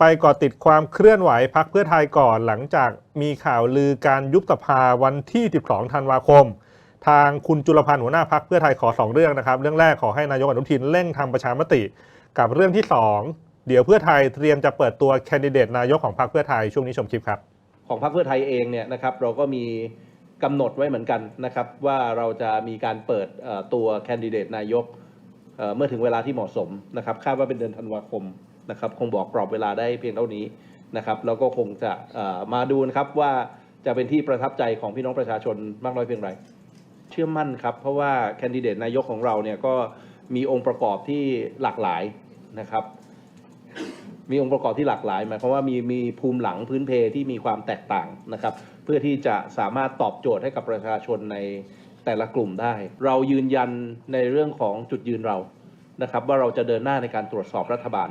ไปก่อติดความเคลื่อนไหวพักเพื่อไทยก่อนหลังจากมีข่าวลือการยุบสภาวันที่ 12 ธันวาคม ทางคุณจุลพันธ์หัวหน้าพักเพื่อไทยขอ 2 เรื่องนะครับ เรื่องแรกขอให้นายกอนุทินเร่งทำประชามติ กับเรื่องที่ 2 เดี๋ยวเพื่อไทยเตรียมจะเปิดตัวแคนดิเดตนายกของพรรคเพื่อไทยช่วงนี้ชมคลิปครับ ของพรรคเพื่อไทยเองเนี่ยนะครับเราก็มีกำหนดไว้เหมือนกันนะครับว่าเราจะมีการเปิดตัวแคนดิเดตนายกเมื่อถึงเวลาที่เหมาะสมนะครับคาดว่าเป็นเดือนธันวาคม นะครับคงบอกกรอบเวลาได้เพียงเท่านี้นะครับแล้วก็คงจะมาดูนะครับว่าจะเป็นที่ประทับใจของพี่น้องประชาชนมากน้อยเพียงไร เชื่อมั่นครับเพราะว่าแคนดิเดตนายกของเราเนี่ยก็มีองค์ประกอบที่หลากหลายนะครับมีองค์ประกอบที่หลากหลายหมายความว่ามีมีภูมิหลังพื้นเพที่มีความแตกต่างนะครับ เพื่อที่จะสามารถตอบโจทย์ให้กับประชาชนในแต่ละกลุ่มได้ เรายืนยันในเรื่องของจุดยืนเรานะครับ ว่าเราจะเดินหน้าในการตรวจสอบรัฐบาล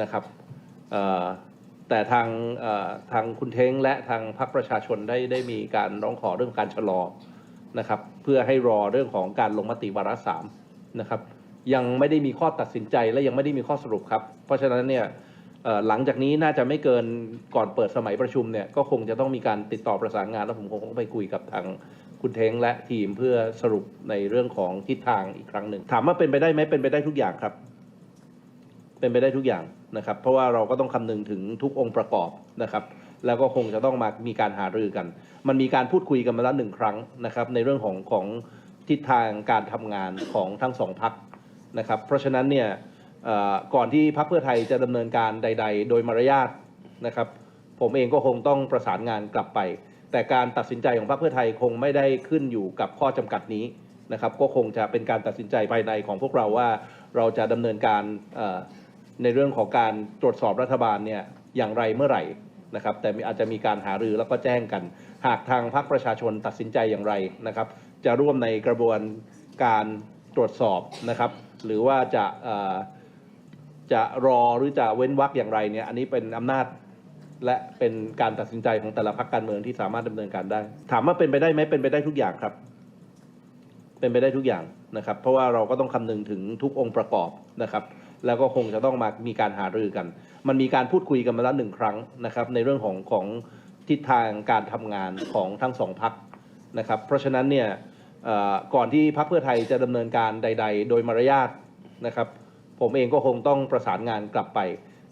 นะครับแต่ทางทางคุณเท้งและทางพรรคประชาชนได้ได้มีการร้องขอเรื่องการชะลอนะครับเพื่อให้รอเรื่องของการลงมติวาระสามนะครับยังไม่ได้มีข้อตัดสินใจและยังไม่ได้มีข้อสรุปครับ เพราะฉะนั้นเนี่ยหลังจากนี้น่าจะไม่เกินก่อนเปิดสมัยประชุมเนี่ยก็คงจะต้องมีการติดต่อประสานงานแล้วผมคงต้องไปคุยกับทางคุณเท้งและทีมเพื่อสรุปในเรื่องของทิศทางอีกครั้งหนึ่งถามว่าเป็นไปได้ไหมเป็นไปได้ทุกอย่างครับ เป็นไปได้ทุกอย่างนะครับ เพราะว่าเราก็ต้องคำนึงถึงทุกองค์ประกอบนะครับ แล้วก็คงจะต้องมามีการหารือกัน มันมีการพูดคุยกันมาแล้วหนึ่งครั้งนะครับ ในเรื่องของของทิศทางการทำงานของทั้งสองพักนะครับ เพราะฉะนั้นเนี่ยก่อนที่พรรคเพื่อไทยจะดำเนินการใด ๆ โดยมารยาทนะครับ ผมเองก็คงต้องประสานงานกลับไป แต่การตัดสินใจของพรรคเพื่อไทยคงไม่ได้ขึ้นอยู่กับข้อจำกัดนี้นะครับ ก็คงจะเป็นการตัดสินใจภายในของพวกเราว่าเราจะดำเนินการ ในเรื่องของการตรวจสอบรัฐบาลเนี่ยอย่างไรเมื่อไหร่นะครับ แต่อาจจะมีการหารือแล้วก็แจ้งกัน หากทางพรรคประชาชนตัดสินใจอย่างไรนะครับ จะร่วมในกระบวนการตรวจสอบนะครับ หรือว่าจะจะรอหรือจะเว้นวรรคอย่างไรเนี่ยอันนี้เป็นอำนาจและเป็นการตัดสินใจของแต่ละพรรคการเมืองที่สามารถดำเนินการได้ ถามว่าเป็นไปได้ไหมเป็นไปได้ทุกอย่างครับ เป็นไปได้ทุกอย่างนะครับ เพราะว่าเราก็ต้องคำนึงถึงทุกองค์ประกอบนะครับ แล้วก็คงจะต้องมามีการหารือกัน มันมีการพูดคุยกันมาแล้วหนึ่งครั้งนะครับ ในเรื่องของของทิศทางการทำงานของทั้งสองพักนะครับ เพราะฉะนั้นเนี่ยก่อนที่พรรคเพื่อไทยจะดำเนินการใด ๆ โดยมารยาทนะครับ ผมเองก็คงต้องประสานงานกลับไป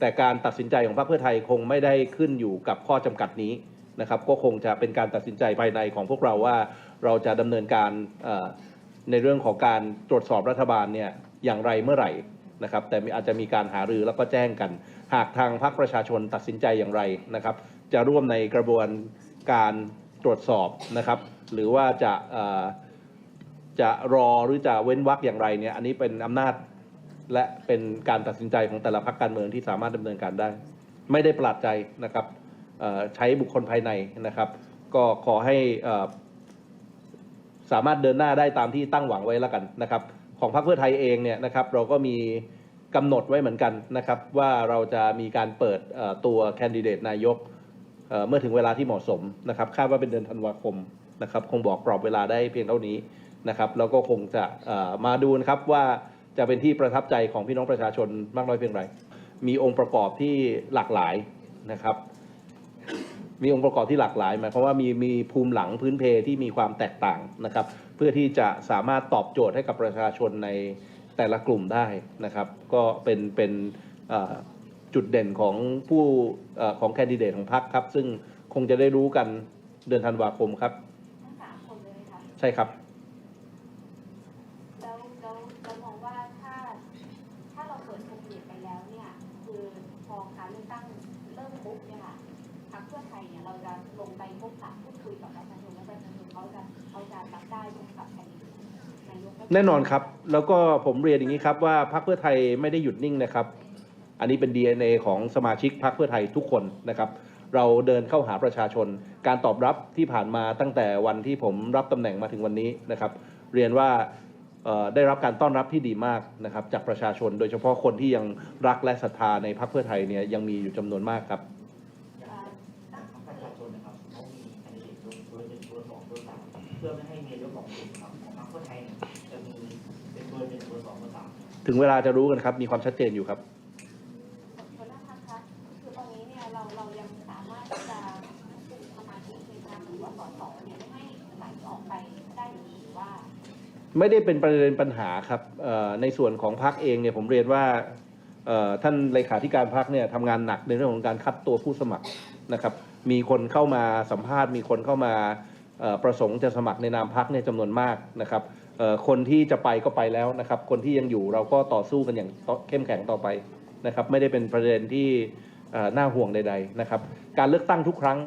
แต่การตัดสินใจของพรรคเพื่อไทยคงไม่ได้ขึ้นอยู่กับข้อจำกัดนี้นะครับ ก็คงจะเป็นการตัดสินใจภายในของพวกเราว่าเราจะดำเนินการในเรื่องของการตรวจสอบรัฐบาลเนี่ยอย่างไรเมื่อไหร่ นะครับแต่อาจจะมีการหารือแล้วก็แจ้งกัน หากทางพรรคประชาชนตัดสินใจอย่างไรนะครับ จะร่วมในกระบวนการตรวจสอบนะครับ หรือว่าจะจะรอหรือจะเว้นวรรคอย่างไรเนี่ยอันนี้เป็นอำนาจและเป็นการตัดสินใจของแต่ละพรรคการเมืองที่สามารถดำเนินการได้ ไม่ได้ประหลาดใจนะครับใช้บุคคลภายในนะครับ ก็ขอให้เอ่อสามารถเดินหน้าได้ตามที่ตั้งหวังไว้แล้วกันนะครับ ของพรรคเพื่อไทยเองเนี่ยนะครับเราก็มีกำหนดไว้เหมือนกันนะครับว่าเราจะมีการเปิดตัวแคนดิเดตนายกเมื่อถึงเวลาที่เหมาะสมนะครับคาดว่าเป็นเดือนธันวาคมนะครับคงบอกกรอบเวลาได้เพียงเท่านี้นะครับแล้วก็คงจะมาดูนะครับว่าจะเป็นที่ประทับใจของพี่น้องประชาชนมากน้อยเพียงไร มีองค์ประกอบที่หลากหลายนะครับ มีองค์ประกอบที่หลากหลายหมายความว่ามีมีภูมิหลังพื้นเพที่มีความแตกต่างนะครับ เพื่อที่จะสามารถตอบโจทย์ให้กับประชาชนในแต่ละกลุ่มได้นะครับ ก็เป็นเป็นเอ่อจุดเด่นของผู้เอ่อของแคนดิเดตของพรรคครับ ซึ่งคงจะได้รู้กันเดือนธันวาคมครับทั้งสามคนเลยไหมคะใช่ครับแล้วแล้วแล้วมองว่าถ้าถ้าเราเปิดแคนดิเดตไปแล้วเนี่ย คือพอการเลือกตั้งเริ่มปุ๊บเนี่ยค่ะพ รรคเพื่อไทยเนี่ยเราจะลงไปพบปะพูดคุยกับประชาชนและประชาชนเขาจะเขาจะรับได้ตรงกับแคนดิเดตนยกรัฐมตรีแน่นอนครับ แล้วก็ผมเรียนอย่างนี้ครับว่าพรรคเพื่อไทยไม่ได้หยุดนิ่งนะครับ อันนี้เป็น DNA ของสมาชิกพรรคเพื่อไทยทุกคนนะครับ เราเดินเข้าหาประชาชน การตอบรับที่ผ่านมาตั้งแต่วันที่ผมรับตำแหน่งมาถึงวันนี้นะครับ เรียนว่าได้รับการต้อนรับที่ดีมากนะครับ จากประชาชน โดยเฉพาะคนที่ยังรักและศรัทธาในพรรคเพื่อไทยเนี่ยยังมีอยู่จำนวนมากครับ พื่อไม่ให้มีนายกของกลุ่มครับของพรรคเพื่อไทยเนี่ยจะมีเป็นตัวหนึ่งตัวสองตัวสามถึงเวลาจะรู้กันครับ มีความชัดเจนอยู่ครับ หัวหน้าพักคะคือตอนแต่เราเรายังสามารถที่จะคุมสมาชิกในทางหรือว่าสสเนี่ยไม่ให้ไหลออกไปได้หรือว่า ไม่ได้เป็นประเด็นปัญหาครับเอ่อในส่วนของพักเองเนี่ยผมเรียนว่าเอ่อท่านเลขาธิการพักเนี่ยทำงานหนักในเรื่องของการคัดตัวผู้สมัครนะครับ มีคนเข้ามาสัมภาษณ์ มีคนเข้ามาเอ่อ ประสงค์จะสมัครในนามพักเนี่ยจำนวนมากนะครับคนที่จะไปก็ไปแล้วนะครับ คนที่ยังอยู่เราก็ต่อสู้กันอย่างเข้มแข็งต่อไปนะครับ ไม่ได้เป็นประเด็นที่น่าห่วงใด ๆนะครับ การเลือกตั้งทุกครั้ง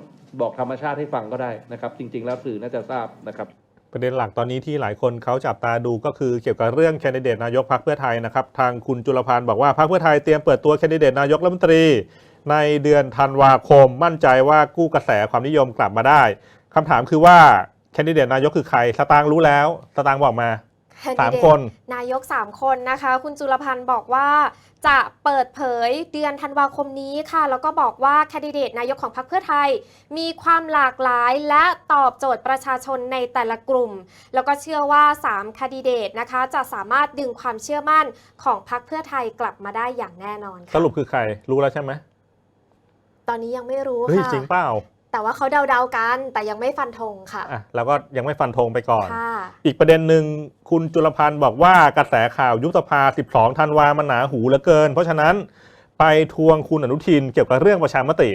บอกธรรมชาติให้ฟังก็ได้นะครับ จริง ๆ แล้วสื่อน่าจะทราบนะครับประเด็นหลักตอนนี้ที่หลายคนเขาจับตาดูก็คือเกี่ยวกับเรื่องแคนดิเดตนายกพรรคเพื่อไทยนะครับ ทางคุณจุลพันธ์บอกว่าพรรคเพื่อไทยเตรียมเปิดตัวแคนดิเดตนายกรัฐมนตรี ในเดือนธันวาคมมั่นใจว่ากู้กระแสความนิยมกลับมาได้ คำถามคือว่าแคนดิเดตนายกคือใครสตางค์รู้แล้วสตางค์บอกมาสามคน นายก 3 คนนะคะ คุณจุลพันธ์บอกว่าจะเปิดเผยเดือนธันวาคมนี้ค่ะ แล้วก็บอกว่าแคนดิเดตนายกของพรรคเพื่อไทย มีความหลากหลายและตอบโจทย์ประชาชนในแต่ละกลุ่ม แล้วก็เชื่อว่า3แคนดิเดตนะคะ จะสามารถดึงความเชื่อมั่นของพรรคเพื่อไทยกลับมาได้อย่างแน่นอนสค่ะรุปคือใครรู้แล้วใช่ไหมตอนนี้ยังไม่รู้เฮ้ยค่ะจริงเปล่า แต่ว่าเขาเดาๆกัน แต่ยังไม่ฟันธงค่ะ อะเราก็ยังไม่ฟันธงไปก่อน ค่ะ อีกประเด็นหนึ่งคุณจุลพันธ์บอกว่ากระแสข่าวยุบสภา 12 ธันวามันหนาหูเหลือเกิน เพราะฉะนั้นไปทวงคุณอนุทินเกี่ยวกับเรื่องประชามติ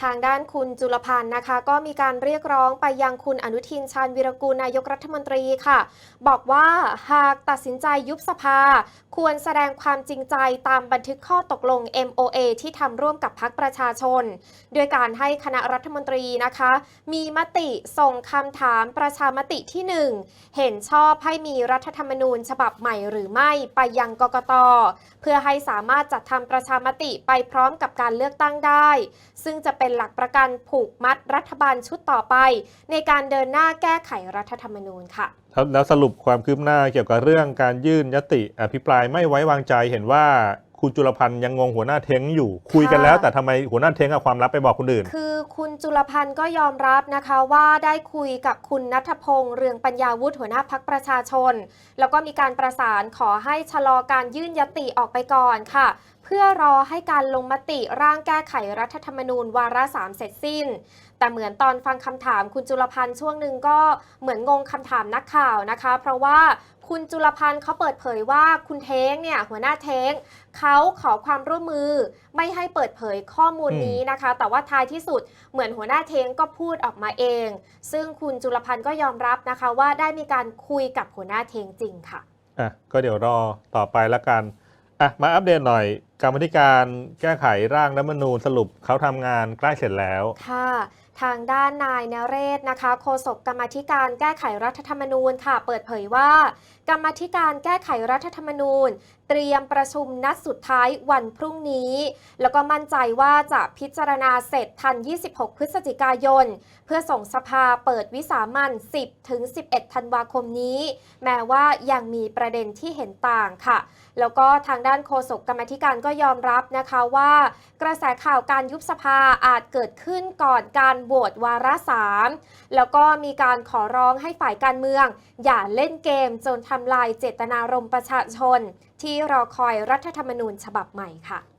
ทางด้านคุณจุลพันธ์นะคะ ก็มีการเรียกร้องไปยังคุณอนุทินชาญวิรกูลนายกรัฐมนตรีค่ะ บอกว่าหากตัดสินใจยุบสภา ควรแสดงความจริงใจตามบันทึกข้อตกลง MOA ที่ทำร่วมกับพักประชาชนโดยการให้คณะรัฐมนตรีนะคะ มีมติส่งคำถามประชามติที่ 1 เห็นชอบให้มีรัฐธรรมนูญฉบับใหม่หรือไม่ไปยังกกตเพื่อให้สามารถจัดทำประชามติไปพร้อมกับการเลือกตั้งได้ ซึ่งจะเป็นหลักประกันผูกมัดรัฐบาลชุดต่อไป ในการเดินหน้าแก้ไขรัฐธรรมนูญค่ะแล้วแล้วสรุปความคืบหน้าเกี่ยวกับเรื่องการยื่นยติอภิปรายไม่ไว้วางใจเห็นว่า คุณจุลพันธ์ยังงงหัวหน้าเท้งอยู่ คุยกันแล้ว แต่ทำไมหัวหน้าเท้งเอาความลับไปบอกคนอื่น คือคุณจุลพันธ์ก็ยอมรับนะคะว่าได้คุยกับคุณนัทพงษ์เรืองปัญญาวุฒิหัวหน้าพักประชาชน แล้วก็มีการประสานขอให้ชะลอการยื่นยติออกไปก่อนค่ะ เพื่อรอให้การลงมติร่างแก้ไขรัฐธรรมนูญวาระสามเสร็จสิ้น แต่เหมือนตอนฟังคำถามคุณจุลพันธ์ช่วงหนึ่งก็เหมือนงงคำถามนักข่าวนะคะ เพราะว่า คุณจุลพันธ์เขาเปิดเผยว่าคุณเท้งเนี่ยหัวหน้าเท้งเขาขอความร่วมมือไม่ให้เปิดเผยข้อมูลนี้นะคะ แต่ว่าท้ายที่สุดเหมือนหัวหน้าเท้งก็พูดออกมาเอง ซึ่งคุณจุลพันธ์ก็ยอมรับนะคะ ว่าได้มีการคุยกับหัวหน้าเท้งจริงค่ะอะก็เดี๋ยวรอต่อไปละกันอะมาอัปเดตหน่อย กรรมธิการแก้ไขร่างรัฐธรรมนูญสรุปเขาทำงานใกล้เสร็จแล้ว ค่ะ ทางด้านนายนเรศนะคะโฆษกกรรมธิการแก้ไขรัฐธรรมนูญค่ะ เปิดเผยว่า กรรมธิการแก้ไขรัฐธรรมนูญ เตรียมประชุมนัดสุดท้ายวันพรุ่งนี้ แล้วก็มั่นใจว่าจะพิจารณาเสร็จทัน 26 พฤศจิกายน เพื่อส่งสภาเปิดวิสามัน 10 ถึง 11 ธันวาคมนี้ แม้ว่ายังมีประเด็นที่เห็นต่างค่ะ แล้วก็ทางด้านโฆษกกรรมธิการก็ยอมรับนะคะว่ากระแสข่าวการยุบสภาอาจเกิดขึ้นก่อนการโหวตวาระสามแล้วก็มีการขอร้องให้ฝ่ายการเมือง อย่าเล่นเกมจนทำลายเจตนารมณ์ประชาชน ที่รอคอยรัฐธรรมนูญฉบับใหม่ค่ะ